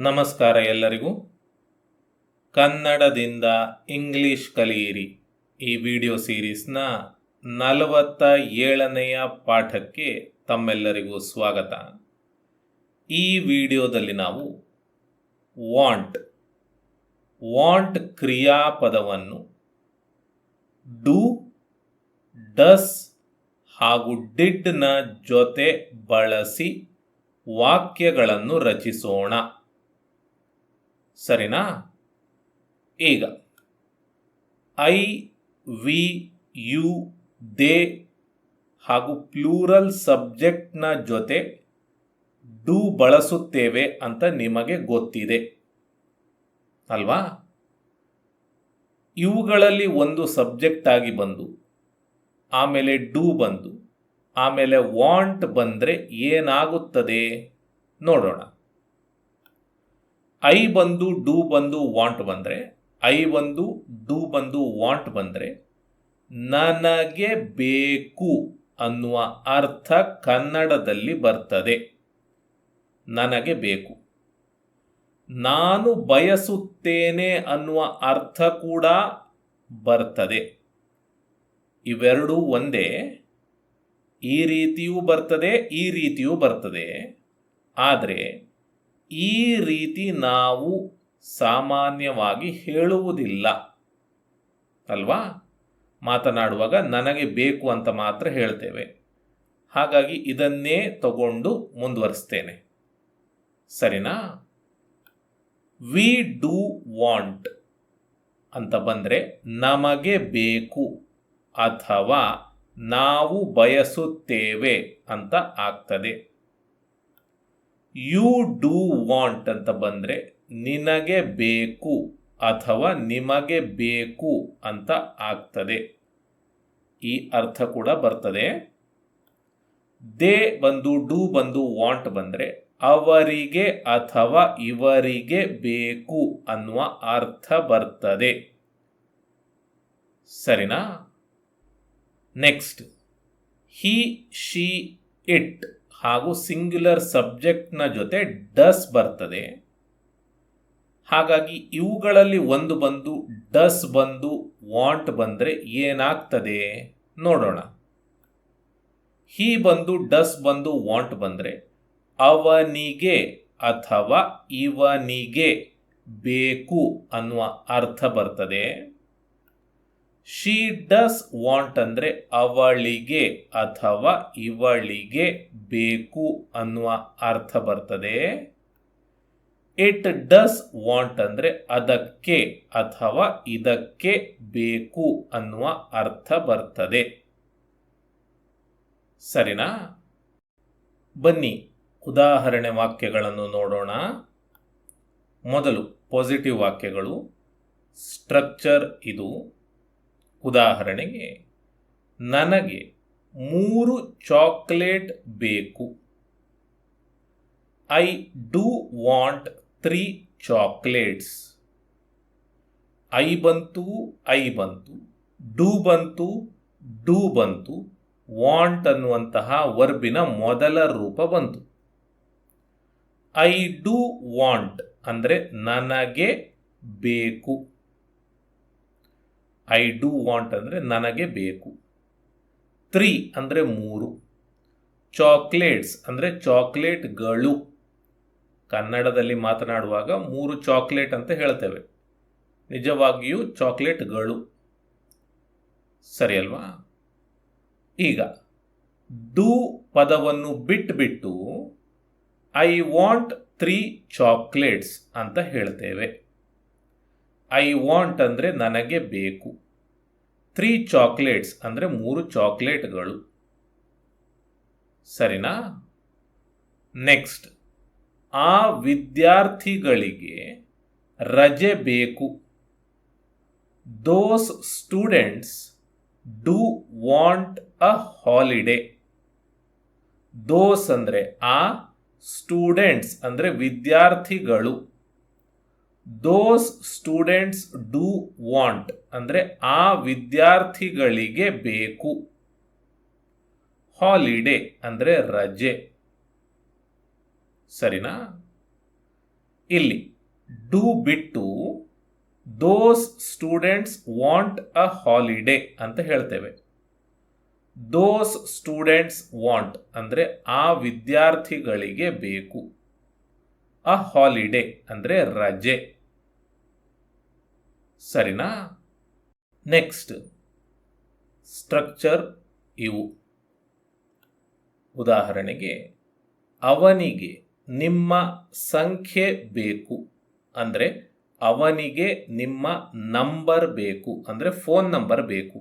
ನಮಸ್ಕಾರ ಎಲ್ಲರಿಗೂ. ಕನ್ನಡದಿಂದ ಇಂಗ್ಲಿಷ್ ಕಲಿಯಿರಿ. ಈ ವಿಡಿಯೋ ಸೀರೀಸ್ನ ನಲವತ್ತ ಏಳನೆಯ ಪಾಠಕ್ಕೆ ತಮ್ಮೆಲ್ಲರಿಗೂ ಸ್ವಾಗತ. ಈ ವಿಡಿಯೋದಲ್ಲಿ ನಾವು ವಾಂಟ್ ವಾಂಟ್ ಕ್ರಿಯಾಪದವನ್ನು ಡೂ ಡಸ್ ಹಾಗೂ ಡಿಡ್ನ ಜೊತೆ ಬಳಸಿ ವಾಕ್ಯಗಳನ್ನು ರಚಿಸೋಣ. ಸರಿನಾ? ಈಗ ಐ ವಿ ಯು ದೇ ಹಾಗೂ ಪ್ಲೂರಲ್ ಸಬ್ಜೆಕ್ಟ್ನ ಜೊತೆ ಡು ಬಳಸುತ್ತೇವೆ ಅಂತ ನಿಮಗೆ ಗೊತ್ತಿದೆ. ಅಲ್ವಾ? ಇವುಗಳಲ್ಲಿ ಒಂದು ಸಬ್ಜೆಕ್ಟ್ ಆಗಿ ಬಂದು, ಆಮೇಲೆ ಡು ಬಂದು, ಆಮೇಲೆ ವಾಂಟ್ ಬಂದರೆ ಏನಾಗುತ್ತದೆ? ನೋಡೋಣ. ಐ ಬಂದು ಡು ಬಂದು ವಾಂಟ್ ಬಂದರೆ, ಐ ಬಂದು ಡು ಬಂದು ವಾಂಟ್ ಬಂದರೆ ನನಗೆ ಬೇಕು ಅನ್ನುವ ಅರ್ಥ ಕನ್ನಡದಲ್ಲಿ ಬರ್ತದೆ. ನನಗೆ ಬೇಕು. ನಾನು ಬಯಸುತ್ತೇನೆ ಅನ್ನುವ ಅರ್ಥ ಕೂಡ ಬರ್ತದೆ. ಇವೆರಡೂ ಒಂದೇ. ಈ ರೀತಿಯೂ ಬರ್ತದೆ, ಈ ರೀತಿಯೂ ಬರ್ತದೆ. ಆದರೆ ಈ ರೀತಿ ನಾವು ಸಾಮಾನ್ಯವಾಗಿ ಹೇಳುವುದಿಲ್ಲ. ಅಲ್ವಾ? ಮಾತನಾಡುವಾಗ ನನಗೆ ಬೇಕು ಅಂತ ಮಾತ್ರ ಹೇಳ್ತೇವೆ. ಹಾಗಾಗಿ ಇದನ್ನೇ ತಗೊಂಡು ಮುಂದುವರಿಸ್ತೇನೆ. ಸರಿನಾ? ವಿ ಡೂ ವಾಂಟ್ ಅಂತ ಬಂದರೆ ನಮಗೆ ಬೇಕು ಅಥವಾ ನಾವು ಬಯಸುತ್ತೇವೆ ಅಂತ ಆಗ್ತದೆ. ಯು ಡೂ ವಾಂಟ್ ಅಂತ ಬಂದರೆ ನಿನಗೆ ಬೇಕು ಅಥವಾ ನಿಮಗೆ ಬೇಕು ಅಂತ ಆಗ್ತದೆ. ಈ ಅರ್ಥ ಕೂಡ ಬರ್ತದೆ. ದೇ ಬಂದು, ಡೂ ಬಂದು ವಾಂಟ್ ಬಂದರೆ ಅವರಿಗೆ ಅಥವಾ ಇವರಿಗೆ ಬೇಕು ಅನ್ನುವ ಅರ್ಥ ಬರ್ತದೆ. ಸರಿನಾ? ನೆಕ್ಸ್ಟ್. He, she, it. ಹಾಗೂ ಸಿಂಗ್ಯುಲರ್ ಸಬ್ಜೆಕ್ಟ್ನ ಜೊತೆ ಡಸ್ ಬರ್ತದೆ. ಹಾಗಾಗಿ ಇವುಗಳಲ್ಲಿ ಒಂದು ಬಂದು ಡಸ್ ಬಂದು ವಾಂಟ್ ಬಂದರೆ ಏನಾಗ್ತದೆ? ನೋಡೋಣ. ಹೀ ಬಂದು ಡಸ್ ಬಂದು ವಾಂಟ್ ಬಂದರೆ ಅವನಿಗೆ ಅಥವಾ ಇವನಿಗೆ ಬೇಕು ಅನ್ನುವ ಅರ್ಥ ಬರ್ತದೆ. ಶಿ ಡಸ್ ವಾಂಟ್ ಅಂದರೆ ಅವಳಿಗೆ ಅಥವಾ ಇವಳಿಗೆ ಬೇಕು ಅನ್ನುವ ಅರ್ಥ ಬರ್ತದೆ. ಇಟ್ ಡಸ್ ವಾಂಟ್ ಅಂದರೆ ಅದಕ್ಕೆ ಅಥವಾ ಇದಕ್ಕೆ ಬೇಕು ಅನ್ನುವ ಅರ್ಥ ಬರ್ತದೆ. ಸರಿನಾ? ಬನ್ನಿ, ಉದಾಹರಣೆ ವಾಕ್ಯಗಳನ್ನು ನೋಡೋಣ. ಮೊದಲು ಪಾಸಿಟಿವ್ ವಾಕ್ಯಗಳು. ಸ್ಟ್ರಕ್ಚರ್ ಇದು. ಉದಾಹರಣೆಗೆ, ನನಗೆ ಮೂರು ಚಾಕ್ಲೇಟ್ ಬೇಕು. I do want three chocolates. I ಬಂತು ಐ ಬಂತು. ಡೂ ಬಂತು ಡೂ ಬಂತು. ವಾಂಟ್ ಅನ್ನುವಂತಹ ವರ್ಬಿನ ಮೊದಲ ರೂಪ ಬಂತು. ಐ ಡೂ ವಾಂಟ್ ಅಂದರೆ ನನಗೆ ಬೇಕು. ಐ ಡೂ ವಾಂಟ್ ಅಂದರೆ ನನಗೆ ಬೇಕು. ತ್ರೀ ಅಂದರೆ ಮೂರು. ಚಾಕ್ಲೇಟ್ಸ್ ಅಂದರೆ ಚಾಕ್ಲೇಟ್ಗಳು ಕನ್ನಡದಲ್ಲಿ ಮಾತನಾಡುವಾಗ ಮೂರು ಚಾಕ್ಲೇಟ್ ಅಂತ ಹೇಳ್ತೇವೆ. ನಿಜವಾಗಿಯೂ ಚಾಕ್ಲೇಟ್ಗಳು ಸರಿ ಅಲ್ವಾ? ಈಗ, ಡೂ ಪದವನ್ನು ಬಿಟ್ಟುಬಿಟ್ಟು ಐ ವಾಂಟ್ ತ್ರೀ ಚಾಕ್ಲೇಟ್ಸ್ ಅಂತ ಹೇಳ್ತೇವೆ. ಐ ವಾಂಟ್ ಅಂದರೆ ನನಗೆ ಬೇಕು. ತ್ರೀ ಚಾಕ್ಲೇಟ್ಸ್ ಅಂದರೆ ಮೂರು ಚಾಕ್ಲೇಟ್ಗಳು. ಸರಿನಾ? ನೆಕ್ಸ್ಟ್, ಆ ವಿದ್ಯಾರ್ಥಿಗಳಿಗೆ ರಜೆ ಬೇಕು. Those students do want a holiday those ಅಂದರೆ ಆ ಸ್ಟೂಡೆಂಟ್ಸ್ ಅಂದರೆ ವಿದ್ಯಾರ್ಥಿಗಳು. ದೋಸ್ ಸ್ಟೂಡೆಂಟ್ಸ್ ಡೂ ವಾಂಟ್ ಅಂದರೆ ಆ ವಿದ್ಯಾರ್ಥಿಗಳಿಗೆ ಬೇಕು. ಹಾಲಿಡೇ ಅಂದರೆ ರಜೆ. ಸರಿನಾ? ಇಲ್ಲಿ ಡೂ ಬಿಟ್ಟು those students want a holiday ಅಂತ ಹೇಳ್ತೇವೆ. ದೋಸ್ ಸ್ಟೂಡೆಂಟ್ಸ್ ವಾಂಟ್ ಅಂದರೆ ಆ ವಿದ್ಯಾರ್ಥಿಗಳಿಗೆ ಬೇಕು. ಅ ಹಾಲಿಡೇ ಅಂದರೆ ರಜೆ. ಸರಿನಾ? ನೆಕ್ಸ್ಟ್ ಸ್ಟ್ರಕ್ಚರ್ ಇವು. ಉದಾಹರಣೆಗೆ, ಅವನಿಗೆ ನಿಮ್ಮ ಸಂಖ್ಯೆ ಬೇಕು. ಅಂದರೆ, ಅವನಿಗೆ ನಿಮ್ಮ ನಂಬರ್ ಬೇಕು. ಅಂದರೆ ಫೋನ್ ನಂಬರ್ ಬೇಕು.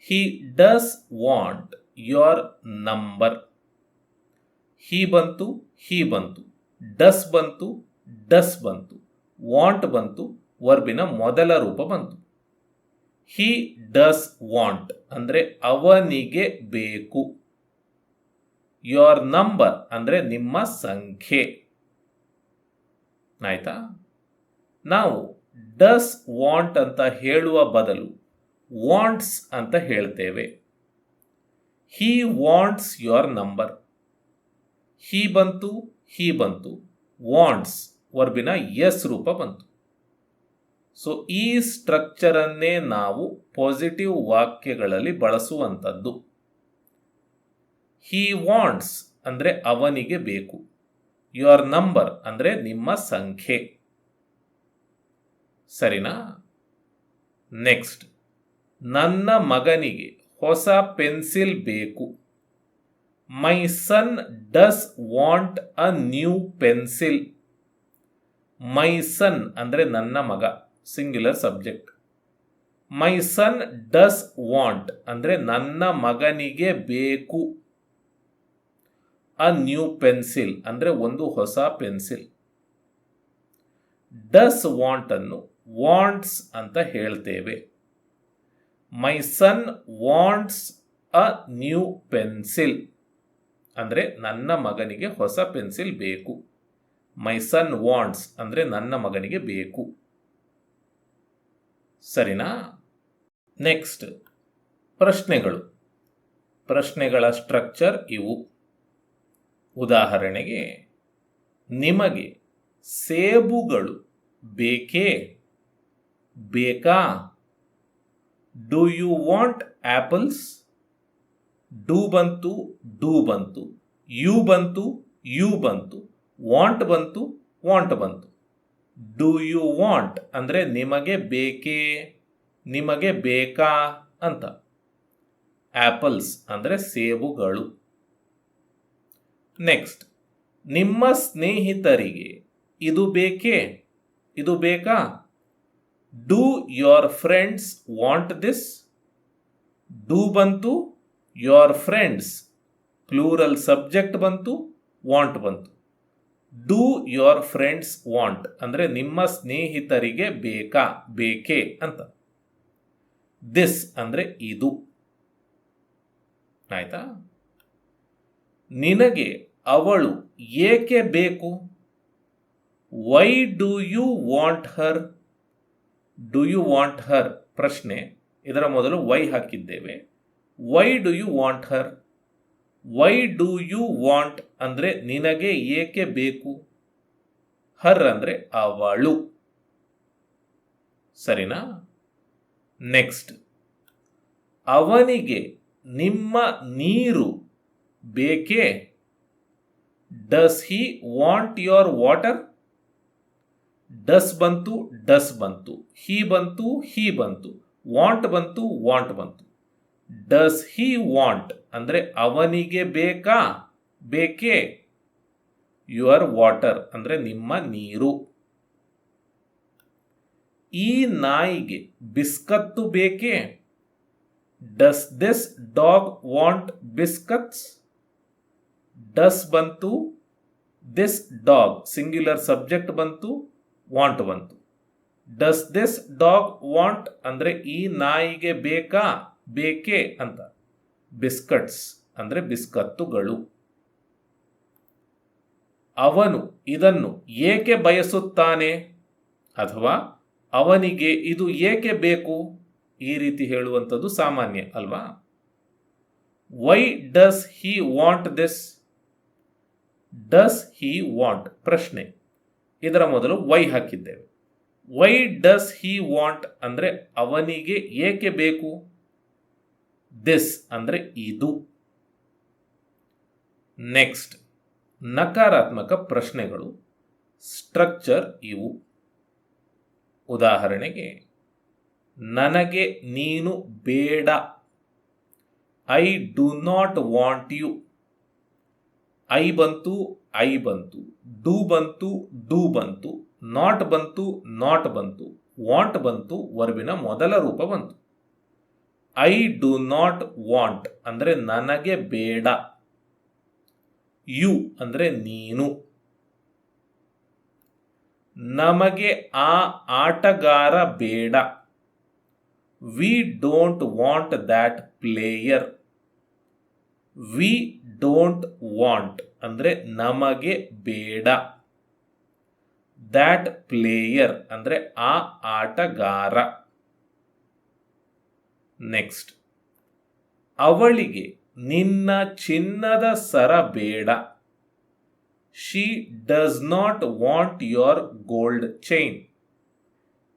He does want your number he ಬಂತು ಹಿ ಬಂತು. ಡಸ್ ಬಂತು ಡಸ್ ಬಂತು. ವಾಂಟ್ ಬಂತು ವರ್ಬಿನ ಮೊದಲ ರೂಪ ಬಂತು. ಹಿ ಡಸ್ ವಾಂಟ್ ಅಂದರೆ ಅವನಿಗೆ ಬೇಕು. ಯೋರ್ ನಂಬರ್ ಅಂದರೆ ನಿಮ್ಮ ಸಂಖ್ಯೆ. ಆಯ್ತಾ? ನಾವು ಡಸ್ ವಾಂಟ್ ಅಂತ ಹೇಳುವ ಬದಲು ವಾಂಟ್ಸ್ ಅಂತ ಹೇಳ್ತೇವೆ. He wants your number he ಬಂತು ಹೀ ಬಂತು. ವಾಂಟ್ಸ್ ವರ್ಬಿನ ಎಸ್ ರೂಪ ಬಂತು. ಸೊ ಈ ಸ್ಟ್ರಕ್ಚರನ್ನೇ ನಾವು ಪಾಸಿಟಿವ್ ವಾಕ್ಯಗಳಲ್ಲಿ ಬಳಸುವಂಥದ್ದು. ಹೀ ವಾಂಟ್ಸ್ ಅಂದರೆ ಅವನಿಗೆ ಬೇಕು. ಯುವರ್ ನಂಬರ್ ಅಂದರೆ ನಿಮ್ಮ ಸಂಖ್ಯೆ. ಸರಿನಾ? ನೆಕ್ಸ್ಟ್ ನನ್ನ ಮಗನಿಗೆ ಹೊಸ ಪೆನ್ಸಿಲ್ ಬೇಕು. My son does want a new pencil my son ಅಂದರೆ ನನ್ನ ಮಗ. Singular subject my son does want ಅಂದರೆ ನನ್ನ ಮಗನಿಗೆ ಬೇಕು. ಅ ನ್ಯೂ ಪೆನ್ಸಿಲ್ ಅಂದರೆ ಒಂದು ಹೊಸ ಪೆನ್ಸಿಲ್ ಡಸ್ ವಾಂಟ್ ಅನ್ನು ವಾಂಟ್ಸ್ ಅಂತ ಹೇಳ್ತೇವೆ. My son wants a new pencil ಅಂದರೆ ನನ್ನ ಮಗನಿಗೆ ಹೊಸ ಪೆನ್ಸಿಲ್ ಬೇಕು. ಮೈ ಸನ್ ವಾಂಟ್ಸ್ ಅಂದರೆ ನನ್ನ ಮಗನಿಗೆ ಬೇಕು. ಸರಿನಾ? ನೆಕ್ಸ್ಟ್ ಪ್ರಶ್ನೆಗಳು. ಪ್ರಶ್ನೆಗಳ ಸ್ಟ್ರಕ್ಚರ್ ಇವು. ಉದಾಹರಣೆಗೆ, ನಿಮಗೆ ಸೇಬುಗಳು ಬೇಕೇ? ಬೇಕಾ? Do you want apples do ಬಂತು ಡೂ ಬಂತು. ಯು ಬಂತು ಯು ಬಂತು. ವಾಂಟ್ ಬಂತು ವಾಂಟ್ ಬಂತು. ಡು ಯು ವಾಂಟ್ ಅಂದರೆ ನಿಮಗೆ ಬೇಕೇ, ನಿಮಗೆ ಬೇಕಾ ಅಂತ. ಆ್ಯಪಲ್ಸ್ ಅಂದರೆ ಸೇಬುಗಳು. ನೆಕ್ಸ್ಟ್ ನಿಮ್ಮ ಸ್ನೇಹಿತರಿಗೆ ಇದು ಬೇಕೇ? ಇದು ಬೇಕಾ? Do your friends want this do ಬಂತು ಯೋರ್ ಫ್ರೆಂಡ್ಸ್ ಪ್ಲೂರಲ್ ಸಬ್ಜೆಕ್ಟ್ ಬಂತು ವಾಂಟ್ ಬಂತು. ಡೂ ಯೋರ್ ಫ್ರೆಂಡ್ಸ್ ವಾಂಟ್ ಅಂದರೆ ನಿಮ್ಮ ಸ್ನೇಹಿತರಿಗೆ ಬೇಕಾ? ಬೇಕೇ ಅಂತ. ದಿಸ್ ಅಂದರೆ ಇದು. ಆಯ್ತಾ? ನಿನಗೆ ಅವಳು ಏಕೆ ಬೇಕು? Why do you want her do you want her ಪ್ರಶ್ನೆ. ಇದರ ಮೊದಲು ವೈ ಹಾಕಿದ್ದೇವೆ. Why do you want her why do you want ಅಂದರೆ ನಿನಗೆ ಏಕೆ ಬೇಕು? ಹರ್ ಅಂದರೆ ಅವಳು. ಸರಿನಾ? ನೆಕ್ಸ್ಟ್ ಅವನಿಗೆ ನಿಮ್ಮ ನೀರು ಬೇಕೇ? Does he want your water does ಬಂತು ಡಸ್ ಬಂತು. ಹೀ ಬಂತು ಹೀ ಬಂತು. ವಾಂಟ್ ಬಂತು ವಾಂಟ್ ಬಂತು. ಡಸ್ ಹಿ ವಾಂಟ್ ಅಂದರೆ ಅವನಿಗೆ ಬೇಕಾ? ಬೇಕೇ? ಯುವರ್ ವಾಟರ್ ಅಂದರೆ ನಿಮ್ಮ ನೀರು. ಈ ನಾಯಿಗೆ ಬಿಸ್ಕತ್ತು ಬೇಕೇ? Does this dog want biscuits does ಬಂತು? ದಿಸ್ ಡಾಗ್ ಸಿಂಗ್ಯುಲರ್ ಸಬ್ಜೆಕ್ಟ್ ಬಂತು ವಾಂಟ್ ಬಂತು. ಡಸ್ ದಿಸ್ ಡಾಗ್ ವಾಂಟ್ ಅಂದರೆ ಈ ನಾಯಿಗೆ ಬೇಕಾ? ಬೇಕೇ ಅಂತ. ಬಿಸ್ಕಟ್ಸ್ ಅಂದರೆ ಬಿಸ್ಕತ್ತುಗಳು. ಅವನು ಇದನ್ನು ಏಕೆ ಬಯಸುತ್ತಾನೆ? ಅಥವಾ ಅವನಿಗೆ ಇದು ಏಕೆ ಬೇಕು? ಈ ರೀತಿ ಹೇಳುವಂಥದ್ದು ಸಾಮಾನ್ಯ, ಅಲ್ವಾ? Why does he want this does he want ಪ್ರಶ್ನೆ. ಇದರ ಮೊದಲು ವೈ ಹಾಕಿದ್ದೇವೆ. ವೈ ಡಸ್ ಹಿ ವಾಂಟ್ ಅಂದರೆ ಅವನಿಗೆ ಏಕೆ ಬೇಕು? ದಿಸ್ ಅಂದರೆ ಇದು. ನೆಕ್ಸ್ಟ್ ನಕಾರಾತ್ಮಕ ಪ್ರಶ್ನೆಗಳು ಸ್ಟ್ರಕ್ಚರ್ ಇವು. ಉದಾಹರಣೆಗೆ, ನನಗೆ ನೀನು ಬೇಡ. I do not want you I ಬಂತು ಐ ಬಂತು. ಡೂ ಬಂತು ಡೂ ಬಂತು. ನಾಟ್ ಬಂತು ನಾಟ್ ಬಂತು. ವಾಂಟ್ ಬಂತು, ವರ್ಬಿನ ಮೊದಲ ರೂಪ ಬಂತು. ಐ ಡು ನಾಟ್ ವಾಂಟ್ ಅಂದರೆ ನನಗೆ ಬೇಡ. ಯು ಅಂದರೆ ನೀನು. ನಮಗೆ ಆ ಆಟಗಾರ ಬೇಡ. We don't want that player we don't want ಅಂದರೆ ನಮಗೆ ಬೇಡ. ದ್ಯಾಟ್ ಪ್ಲೇಯರ್ ಅಂದರೆ ಆ ಆಟಗಾರ. ನೆಕ್ಸ್ಟ್ ಅವಳಿಗೆ ನಿನ್ನ ಚಿನ್ನದ ಸರ ಬೇಡ. She does not want your gold chain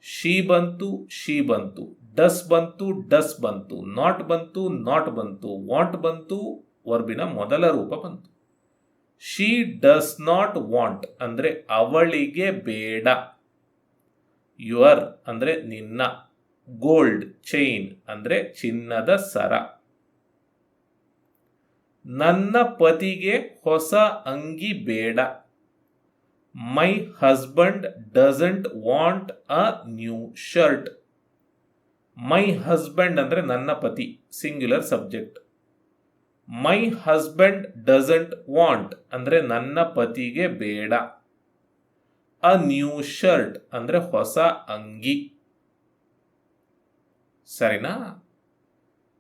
she ಬಂತು ಶಿ ಬಂತು. ಡಸ್ ಬಂತು ಡಸ್ ಬಂತು. ನಾಟ್ ಬಂತು ನಾಟ್ ಬಂತು. ವಾಂಟ್ ಬಂತು, ವರ್ಬಿನ ಮೊದಲ ರೂಪ ಬಂತು. ಶಿ ಡಸ್ ನಾಟ್ ವಾಂಟ್ ಅಂದರೆ ಅವಳಿಗೆ ಬೇಡ. ಯುವರ್ ಅಂದರೆ ನಿನ್ನ. ಗೋಲ್ಡ್, ಚೈನ್ ಅಂದರೆ ಚಿನ್ನದ ಸರ. ನನ್ನ ಪತಿಗೆ ಹೊಸ ಅಂಗಿ ಬೇಡ. My husband doesn't want a new shirt. My husband ಅಂದರೆ ನನ್ನ ಪತಿ, singular subject. My husband doesn't want ಅಂದರೆ ನನ್ನ ಪತಿಗೆ ಬೇಡ. ಅ ನ್ಯೂ ಶರ್ಟ್ ಅಂದರೆ ಹೊಸ ಅಂಗಿ. ಸರಿನಾ?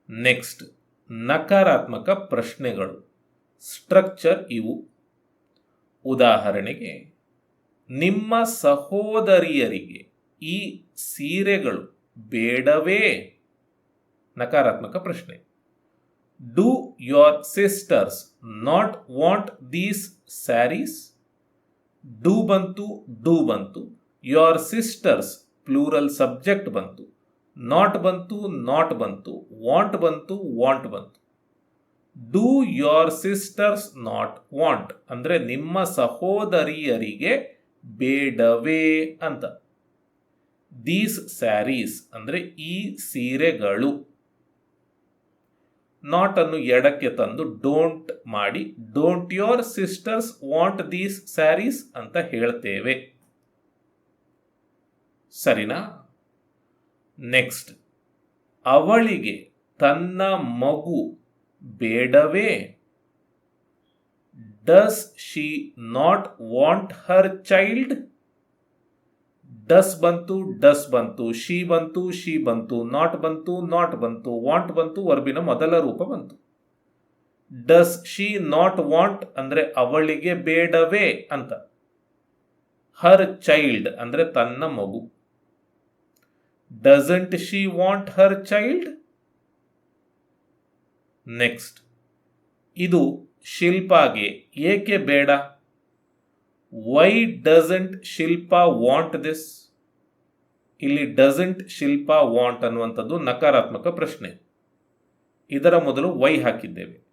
ನೆಕ್ಸ್ಟ್, ನಕಾರಾತ್ಮಕ ಪ್ರಶ್ನೆಗಳು. ಸ್ಟ್ರಕ್ಚರ್ ಇವು. ಉದಾಹರಣೆಗೆ, ನಿಮ್ಮ ಸಹೋದರಿಯರಿಗೆ ಈ ಸೀರೆಗಳು ಬೇಡವೇ? ನಕಾರಾತ್ಮಕ ಪ್ರಶ್ನೆ. Do your sisters not want these saris do ಬಂತು ಡೂ ಬಂತು. ಯೋರ್ ಸಿಸ್ಟರ್ಸ್ ಪ್ಲೂರಲ್ ಸಬ್ಜೆಕ್ಟ್ ಬಂತು. ನಾಟ್ ಬಂತು ನಾಟ್ ಬಂತು ವಾಂಟ್ ಬಂತು ವಾಂಟ್ ಬಂತು. Do your sisters not want ಅಂದರೆ ನಿಮ್ಮ ಸಹೋದರಿಯರಿಗೆ ಬೇಡವೇ ಅಂತ. ದೀಸ್ ಸ್ಯಾರೀಸ್ ಅಂದರೆ ಈ ಸೀರೆಗಳು. ನಾಟ್ ಅನ್ನು ಎಡಕ್ಕೆ ತಂದು ಡೋಂಟ್ ಮಾಡಿ don't your sisters want these saris ಅಂತ ಹೇಳ್ತೇವೆ. ಸರಿನಾ? ನೆಕ್ಸ್ಟ್ ಅವಳಿಗೆ ತನ್ನ ಮಗು ಬೇಡವೇ? Does she not want her child does ಬಂತು ಡಸ್ ಬಂತು ಶಿ ಬಂತು ಶಿ ಬಂತು ನಾಟ್ ಬಂತು ನಾಟ್ ಬಂತು ವಾಂಟ್ ಬಂತು, ವರ್ಬಿನ ಮೊದಲ ರೂಪ ಬಂತು. ಡಸ್ ಶಿ ನಾಟ್ ವಾಂಟ್ ಅಂದರೆ ಅವಳಿಗೆ ಬೇಡವೇ ಅಂತ. ಹರ್ ಚೈಲ್ಡ್ ಅಂದರೆ ತನ್ನ ಮಗು. Doesn't she want her child next ಇದು ಶಿಲ್ಪಾಗೆ ಏಕೆ ಬೇಡ? Why doesn't Shilpa want this ಇಲ್ಲಿ ಡಸಂಟ್ ಶಿಲ್ಪ ವಾಂಟ್ ಅನ್ನುವಂಥದ್ದು ನಕಾರಾತ್ಮಕ ಪ್ರಶ್ನೆ. ಇದರ ಮೊದಲು ವೈ ಹಾಕಿದ್ದೇವೆ.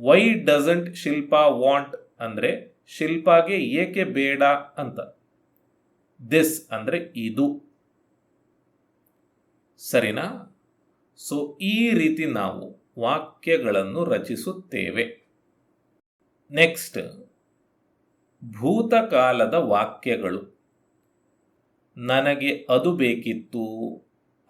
ವೈ ಡಸಂಟ್ ಶಿಲ್ಪ ವಾಂಟ್ ಅಂದರೆ ಶಿಲ್ಪಾಗೆ ಏಕೆ ಬೇಡ ಅಂತ. ದಿಸ್ ಅಂದರೆ ಇದು. ಸರಿನಾ? ಸೊ ಈ ರೀತಿ ನಾವು ವಾಕ್ಯಗಳನ್ನು ರಚಿಸುತ್ತೇವೆ. ನೆಕ್ಸ್ಟ್ ಭೂತಕಾಲದ ವಾಕ್ಯಗಳು. ನನಗೆ ಅದು ಬೇಕಿತ್ತು,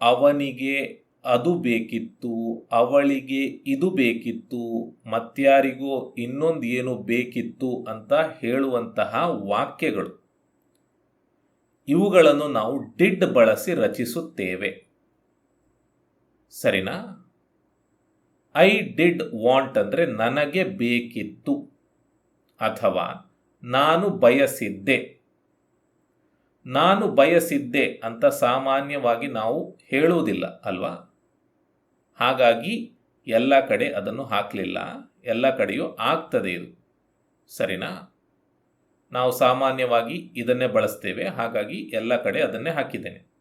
ಅವನಿಗೆ ಅದು ಬೇಕಿತ್ತು, ಅವಳಿಗೆ ಇದು ಬೇಕಿತ್ತು ಮತ್ಯಾರಿಗೋ ಇನ್ನೊಂದು ಏನು ಬೇಕಿತ್ತು ಅಂತ ಹೇಳುವಂತಹ ವಾಕ್ಯಗಳು. ಇವುಗಳನ್ನು ನಾವು ಡಿಡ್ ಬಳಸಿ ರಚಿಸುತ್ತೇವೆ. ಸರಿನಾ? ಐ ಡಿಡ್ ವಾಂಟ್ ಅಂದರೆ ನನಗೆ ಬೇಕಿತ್ತು ಅಥವಾ ನಾನು ಬಯಸಿದ್ದೆ. ನಾನು ಬಯಸಿದ್ದೆ ಅಂತ ಸಾಮಾನ್ಯವಾಗಿ ನಾವು ಹೇಳುವುದಿಲ್ಲ ಅಲ್ವಾ? ಹಾಗಾಗಿ ಎಲ್ಲ ಕಡೆ ಅದನ್ನು ಹಾಕಲಿಲ್ಲ. ಎಲ್ಲ ಕಡೆಯೂ ಆಗ್ತದೆ ಇದು. ಸರಿನಾ? ನಾವು ಸಾಮಾನ್ಯವಾಗಿ ಇದನ್ನೇ ಬಳಸ್ತೇವೆ. ಹಾಗಾಗಿ ಎಲ್ಲ ಕಡೆ ಅದನ್ನೇ ಹಾಕಿದ್ದೇನೆ.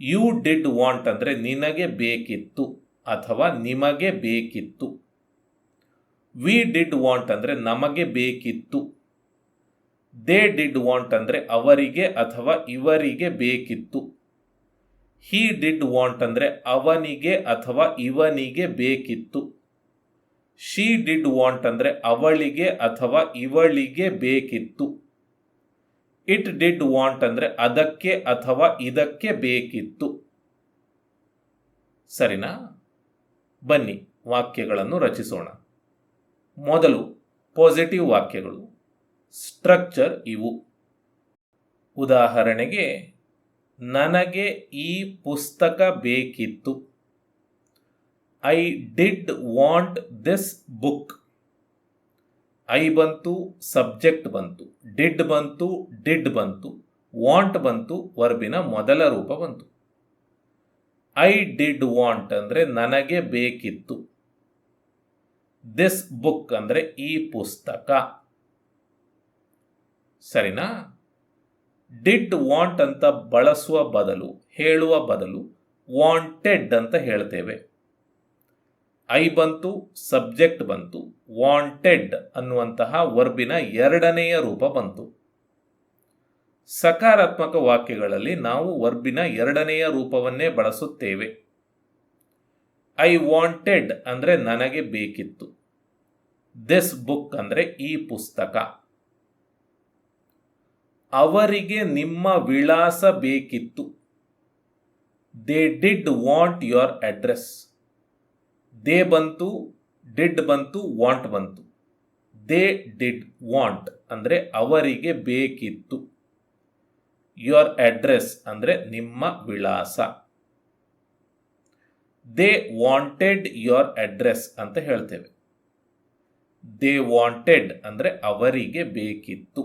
ಯು ಡಿಡ್ ವಾಂಟ್ ಅಂದರೆ ನಿನಗೆ ಬೇಕಿತ್ತು ಅಥವಾ ನಿಮಗೆ ಬೇಕಿತ್ತು. ವಿ ಡಿಡ್ ವಾಂಟ್ ಅಂದರೆ ನಮಗೆ ಬೇಕಿತ್ತು. ದೇ ಡಿಡ್ ವಾಂಟ್ ಅಂದರೆ ಅವರಿಗೆ ಅಥವಾ ಇವರಿಗೆ ಬೇಕಿತ್ತು. ಹಿ ಡಿಡ್ ವಾಂಟ್ ಅಂದರೆ ಅವನಿಗೆ ಅಥವಾ ಇವನಿಗೆ ಬೇಕಿತ್ತು. ಶಿ ಡಿಡ್ ವಾಂಟ್ ಅಂದರೆ ಅವಳಿಗೆ ಅಥವಾ ಇವಳಿಗೆ ಬೇಕಿತ್ತು. ಇಟ್ ಡಿಡ್ ವಾಂಟ್ ಅಂದರೆ ಅದಕ್ಕೆ ಅಥವಾ ಇದಕ್ಕೆ ಬೇಕಿತ್ತು. ಸರಿನಾ? ಬನ್ನಿ, ವಾಕ್ಯಗಳನ್ನು ರಚಿಸೋಣ. ಮೊದಲು ಪಾಸಿಟಿವ್ ವಾಕ್ಯಗಳು. ಸ್ಟ್ರಕ್ಚರ್ ಇವು. ಉದಾಹರಣೆಗೆ, ನನಗೆ ಈ ಪುಸ್ತಕ ಬೇಕಿತ್ತು. I did want this book I ಬಂತು, ಸಬ್ಜೆಕ್ಟ್ ಬಂತು, ಡಿಡ್ ಬಂತು ಡಿಡ್ ಬಂತು, ವಾಂಟ್ ಬಂತು, ವರ್ಬಿನ ಮೊದಲ ರೂಪ ಬಂತು. ಐ ಡಿಡ್ ವಾಂಟ್ ಅಂದರೆ ನನಗೆ ಬೇಕಿತ್ತು. ದಿಸ್ ಬುಕ್ ಅಂದರೆ ಈ ಪುಸ್ತಕ. ಸರಿನಾ? ಡಿಡ್ ವಾಂಟ್ ಅಂತ ಬಳಸುವ ಬದಲು, ಹೇಳುವ ಬದಲು, ವಾಂಟೆಡ್ ಅಂತ ಹೇಳ್ತೇವೆ. ಐ ಬಂತು, ಸಬ್ಜೆಕ್ಟ್ ಬಂತು, ವಾಂಟೆಡ್ ಅನ್ನುವಂತಹ ವರ್ಬಿನ ಎರಡನೆಯ ರೂಪ ಬಂತು. ಸಕಾರಾತ್ಮಕ ವಾಕ್ಯಗಳಲ್ಲಿ ನಾವು ವರ್ಬಿನ ಎರಡನೆಯ ರೂಪವನ್ನೇ ಬಳಸುತ್ತೇವೆ. ಐ ವಾಂಟೆಡ್ ಅಂದರೆ ನನಗೆ ಬೇಕಿತ್ತು. ದಿಸ್ ಬುಕ್ ಅಂದರೆ ಈ ಪುಸ್ತಕ. ಅವರಿಗೆ ನಿಮ್ಮ ವಿಳಾಸ ಬೇಕಿತ್ತು. They did want your address they ಬಂತು ಡಿಡ್ ಬಂತು ವಾಂಟ್ ಬಂತು. ದೇ ಡಿಡ್ ವಾಂಟ್ ಅಂದರೆ ಅವರಿಗೆ ಬೇಕಿತ್ತು. ಯುವರ್ ಅಡ್ರೆಸ್ ಅಂದರೆ ನಿಮ್ಮ ವಿಳಾಸ. ದೇ ವಾಂಟೆಡ್ ಯುವರ್ ಅಡ್ರೆಸ್ ಅಂತ ಹೇಳ್ತೇವೆ. ದೇ ವಾಂಟೆಡ್ ಅಂದರೆ ಅವರಿಗೆ ಬೇಕಿತ್ತು.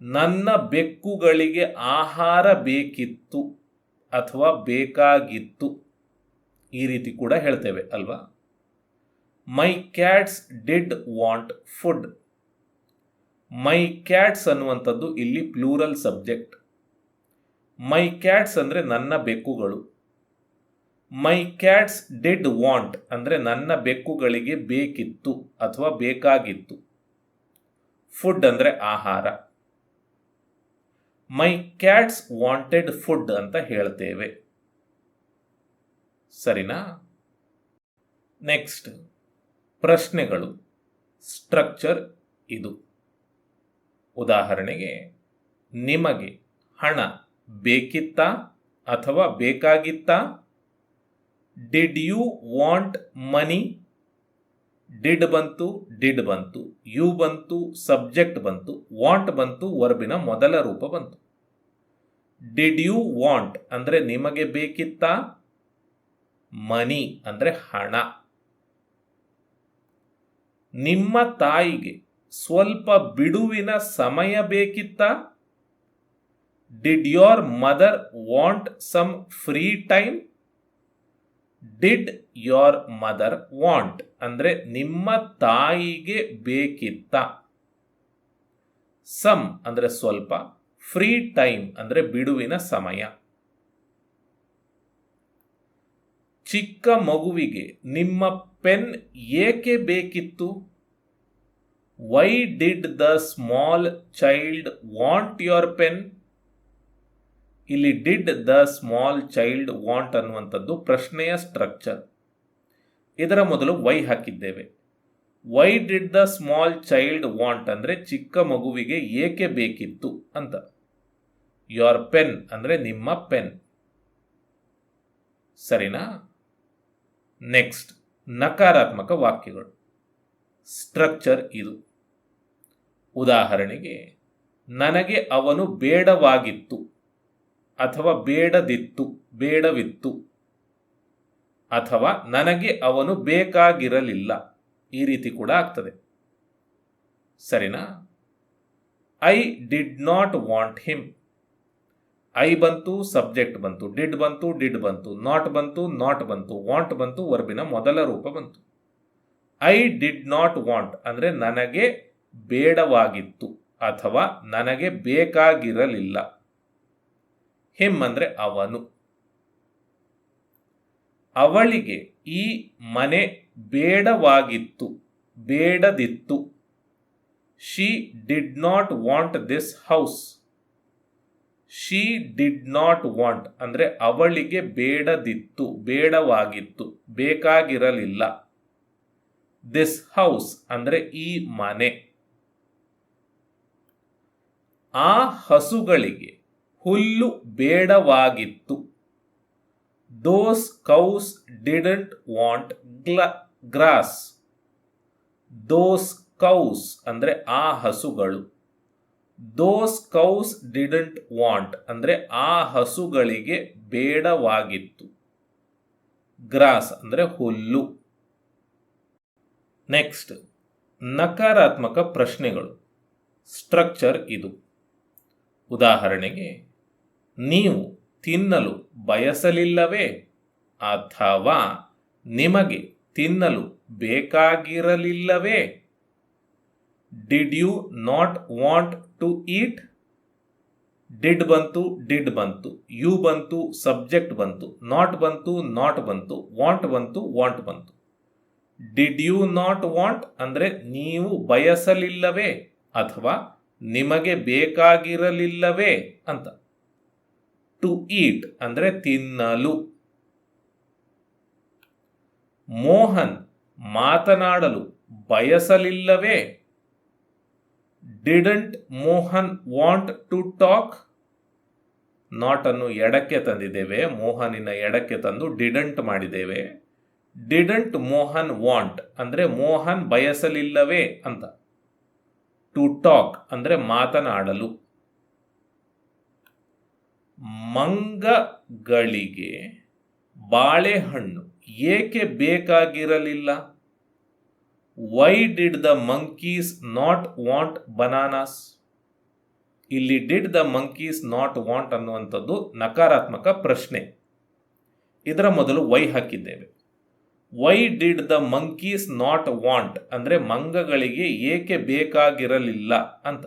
ನನ್ನ ಬೆಕ್ಕುಗಳಿಗೆ ಆಹಾರ ಬೇಕಿತ್ತು ಅಥವಾ ಬೇಕಾಗಿತ್ತು. ಈ ರೀತಿ ಕೂಡ ಹೇಳ್ತೇವೆ, ಅಲ್ವಾ? My cats did want food my cats ಅನ್ನುವಂಥದ್ದು ಇಲ್ಲಿ ಪ್ಲೂರಲ್ ಸಬ್ಜೆಕ್ಟ್. ಮೈ ಕ್ಯಾಟ್ಸ್ ಅಂದರೆ ನನ್ನ ಬೆಕ್ಕುಗಳು. ಮೈ ಕ್ಯಾಟ್ಸ್ ಡಿಡ್ ವಾಂಟ್ ಅಂದರೆ ನನ್ನ ಬೆಕ್ಕುಗಳಿಗೆ ಬೇಕಿತ್ತು ಅಥವಾ ಬೇಕಾಗಿತ್ತು. ಫುಡ್ ಅಂದರೆ ಆಹಾರ. ಮೈ ಕ್ಯಾಟ್ಸ್ ವಾಂಟೆಡ್ ಫುಡ್ ಅಂತ ಹೇಳ್ತೇವೆ. ಸರಿನಾ? ನೆಕ್ಸ್ಟ್ ಪ್ರಶ್ನೆಗಳು ಸ್ಟ್ರಕ್ಚರ್ ಇದು. ಉದಾಹರಣೆಗೆ, ನಿಮಗೆ ಹಣ ಬೇಕಿತ್ತಾ ಅಥವಾ ಬೇಕಾಗಿತ್ತಾ? Did you want money did ಬಂತು ಡಿಡ್ ಬಂತು ಯು ಬಂತು ಸಬ್ಜೆಕ್ಟ್ ಬಂತು ವಾಂಟ್ ಬಂತು, ವರ್ಬಿನ ಮೊದಲ ರೂಪ ಬಂತು. ಡಿಡ್ ಯು ವಾಂಟ್ ಅಂದರೆ ನಿಮಗೆ ಬೇಕಿತ್ತಾ? ಮನಿ ಅಂದರೆ ಹಣ. ನಿಮ್ಮ ತಾಯಿಗೆ ಸ್ವಲ್ಪ ಬಿಡುವಿನ ಸಮಯ ಬೇಕಿತ್ತ? Did your mother want some free time did your mother want ಅಂದರೆ ನಿಮ್ಮ ತಾಯಿಗೆ ಬೇಕಿತ್ತ? ಸಮ್ ಅಂದರೆ ಸ್ವಲ್ಪ ಫ್ರೀ ಟೈಮ್ ಅಂದರೆ ಬಿಡುವಿನ ಸಮಯ. ಚಿಕ್ಕ ಮಗುವಿಗೆ ನಿಮ್ಮ ಪೆನ್ ಏಕೆ ಬೇಕಿತ್ತು? Why did the small child want your pen ಇಲ್ಲಿ did the small child want ಅನ್ನುವಂಥದ್ದು ಪ್ರಶ್ನೆಯ ಸ್ಟ್ರಕ್ಚರ್ ಇದರ ಮೊದಲು ವೈ ಹಾಕಿದ್ದೇವೆ. Why did the small child want ಅಂದರೆ ಚಿಕ್ಕ ಮಗುವಿಗೆ ಏಕೆ ಬೇಕಿತ್ತು ಅಂತ. ಯೋರ್ ಪೆನ್ ಅಂದರೆ ನಿಮ್ಮ ಪೆನ್ ಸರಿನಾ? ನೆಕ್ಸ್ಟ್ ನಕಾರಾತ್ಮಕ ವಾಕ್ಯಗಳು. ಸ್ಟ್ರಕ್ಚರ್ ಇದು. ಉದಾಹರಣೆಗೆ, ನನಗೆ ಅವನು ಬೇಡವಾಗಿತ್ತು ಅಥವಾ ಬೇಡದಿತ್ತು, ಬೇಡವಿತ್ತು ಅಥವಾ ನನಗೆ ಅವನು ಬೇಕಾಗಿರಲಿಲ್ಲ, ಈ ರೀತಿ ಕೂಡ ಆಗ್ತದೆ. ಸರಿನಾ? I did not want him I ಬಂತು, ಸಬ್ಜೆಕ್ಟ್ ಬಂತು, ಡಿಡ್ ಬಂತು ಡಿಡ್ ಬಂತು, ನಾಟ್ ಬಂತು ನಾಟ್ ಬಂತು, ವಾಂಟ್ ಬಂತು, ವರ್ಬಿನ ಮೊದಲ ರೂಪ ಬಂತು. ಐ ಡಿಡ್ ನಾಟ್ ವಾಂಟ್ ಅಂದರೆ ನನಗೆ ಬೇಡವಾಗಿತ್ತು ಅಥವಾ ನನಗೆ ಬೇಕಾಗಿರಲಿಲ್ಲ. ಹಿಮ್ ಅಂದರೆ ಅವನು. ಅವಳಿಗೆ ಈ ಮನೆ ಬೇಡವಾಗಿತ್ತು, ಬೇಡದಿತ್ತು. She did not want this house. She did not want ಅಂದರೆ ಅವಳಿಗೆ ಬೇಡದಿತ್ತು, ಬೇಡವಾಗಿತ್ತು, ಬೇಕಾಗಿರಲಿಲ್ಲ. ದಿಸ್ ಹೌಸ್ ಅಂದರೆ ಈ ಮನೆ. ಆ ಹಸುಗಳಿಗೆ ಹುಲ್ಲು ಬೇಡವಾಗಿತ್ತು. ದೋಸ್ ಕೌಸ್ ಡಿಡಂಟ್ ವಾಂಟ್ ಗ್ಲ ಗ್ರಾಸ್ ದೋಸ್ ಕೌಸ್ ಅಂದರೆ ಆ ಹಸುಗಳು. ದೋಸ್ ಕೌಸ್ ಡಿಡಂಟ್ ವಾಂಟ್ ಅಂದರೆ ಆ ಹಸುಗಳಿಗೆ ಬೇಡವಾಗಿತ್ತು. ಗ್ರಾಸ್, ಅಂದರೆ ಹುಲ್ಲು. ನೆಕ್ಸ್ಟ್ ನಕಾರಾತ್ಮಕ ಪ್ರಶ್ನೆಗಳು. ಸ್ಟ್ರಕ್ಚರ್ ಇದು. ಉದಾಹರಣೆಗೆ, ನೀವು ತಿನ್ನಲು ಬಯಸಲಿಲ್ಲವೇ? ಅಥವಾ ನಿಮಗೆ ತಿನ್ನಲು ಬೇಕಾಗಿರಲಿಲ್ಲವೇ? Did you not want to eat did ಬಂತು ಡಿಡ್ ಬಂತು. ಯು ಬಂತು ಸಬ್ಜೆಕ್ಟ್ ಬಂತು. ನಾಟ್ ಬಂತು ನಾಟ್ ಬಂತು. ವಾಂಟ್ ಬಂತು ವಾಂಟ್ ಬಂತು. ಡಿಡ್ ಯು ನಾಟ್ ವಾಂಟ್ ಅಂದರೆ ನೀವು ಬಯಸಲಿಲ್ಲವೇ ಅಥವಾ ನಿಮಗೆ ಬೇಕಾಗಿರಲಿಲ್ಲವೇ ಅಂತ. ಟು ಈಟ್ ಅಂದರೆ ತಿನ್ನಲು. ಮೋಹನ್ ಮಾತನಾಡಲು ಬಯಸಲಿಲ್ಲವೇ didn't Mohan want to talk not ಅನ್ನು ಎಡಕ್ಕೆ ತಂದಿದ್ದೇವೆ, ಮೋಹನಿನ ಎಡಕ್ಕೆ ತಂದು ಡಿಡಂಟ್ ಮಾಡಿದ್ದೇವೆ. ಡಿಡಂಟ್ ಮೋಹನ್ ವಾಂಟ್ ಅಂದರೆ ಮೋಹನ್ ಬಯಸಲಿಲ್ಲವೇ ಅಂತ. ಟು ಟಾಕ್ ಅಂದರೆ ಮಾತನಾಡಲು. ಮಂಗಗಳಿಗೆ ಬಾಳೆಹಣ್ಣು ಏಕೆ ಬೇಕಾಗಿರಲಿಲ್ಲ? Why did the monkeys not want bananas ಇಲ್ಲಿ did the monkeys not want ಅನ್ನುವಂಥದ್ದು ನಕಾರಾತ್ಮಕ ಪ್ರಶ್ನೆ. ಇದರ ಮೊದಲು ವೈ ಹಾಕಿದ್ದೇವೆ. Why did the monkeys not want ಅಂದರೆ ಮಂಗಗಳಿಗೆ ಏಕೆ ಬೇಕಾಗಿರಲಿಲ್ಲ ಅಂತ.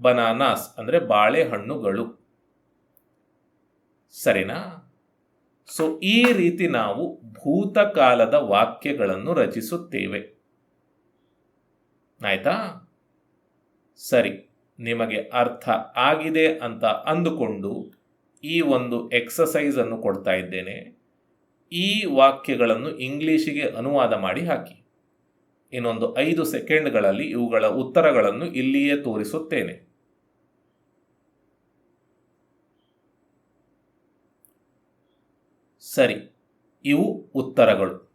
ಬನಾನಾಸ್ ಅಂದರೆ ಬಾಳೆಹಣ್ಣುಗಳು. ಸರಿನಾ? ಸೊ ಈ ರೀತಿ ನಾವು ಭೂತಕಾಲದ ವಾಕ್ಯಗಳನ್ನು ರಚಿಸುತ್ತೇವೆ. ಆಯ್ತಾ? ಸರಿ, ನಿಮಗೆ ಅರ್ಥ ಆಗಿದೆ ಅಂತ ಅಂದುಕೊಂಡು ಈ ಒಂದು ಎಕ್ಸಸೈಸ್ ಅನ್ನು ಕೊಡ್ತಾ ಇದ್ದೇನೆ. ಈ ವಾಕ್ಯಗಳನ್ನು ಇಂಗ್ಲೀಷಿಗೆ ಅನುವಾದ ಮಾಡಿ ಹಾಕಿ. ಇನ್ನೊಂದು ಐದು ಸೆಕೆಂಡ್ಗಳಲ್ಲಿ ಇವುಗಳ ಉತ್ತರಗಳನ್ನು ಇಲ್ಲಿಯೇ ತೋರಿಸುತ್ತೇನೆ. ಸರಿ, ಇವು ಉತ್ತರಗಳು.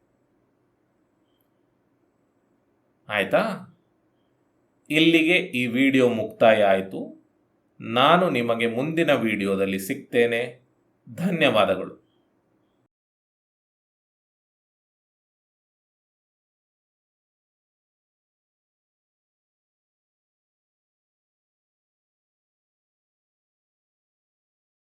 ಆಯಿತಾ? ಇಲ್ಲಿಗೆ ಈ ವಿಡಿಯೋ ಮುಕ್ತಾಯ ಆಯಿತು. ನಾನು ನಿಮಗೆ ಮುಂದಿನ ವಿಡಿಯೋದಲ್ಲಿ ಸಿಗ್ತೇನೆ. ಧನ್ಯವಾದಗಳು.